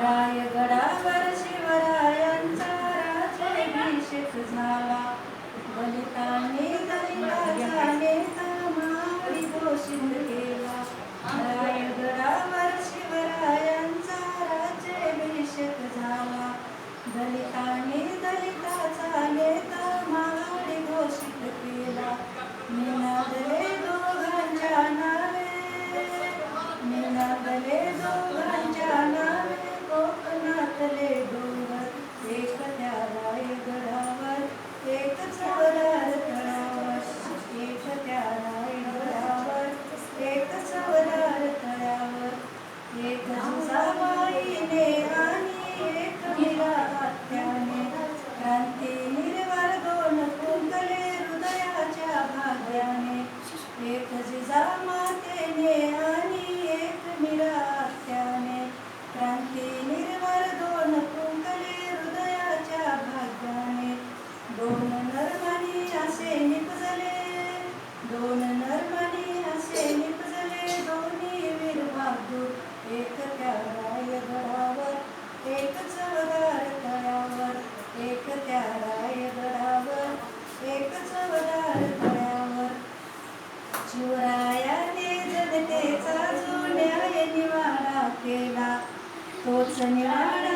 रायगडावर शिवरायांचा राजाभिषेक झाला बलिताने दलिताचा मावळी घोषित केला रायगडावर शिवरायांचा राजाभिषेक झाला दलिताने दलिताचा नेता मावळी एक जाबाईने एक मिला आत्याने क्रांती निर्वार दोन कुंकले हृदयाच्या भाग्याने. एक जिजामातेने आणि एक मिला आत्याने क्रांती दोन कुंकले हृदयाच्या भाग्याने. दोन नरमानी असे निपजले दोन शिवरायाने जनतेचा जुन्या निवाडा केला. तोच निवाडा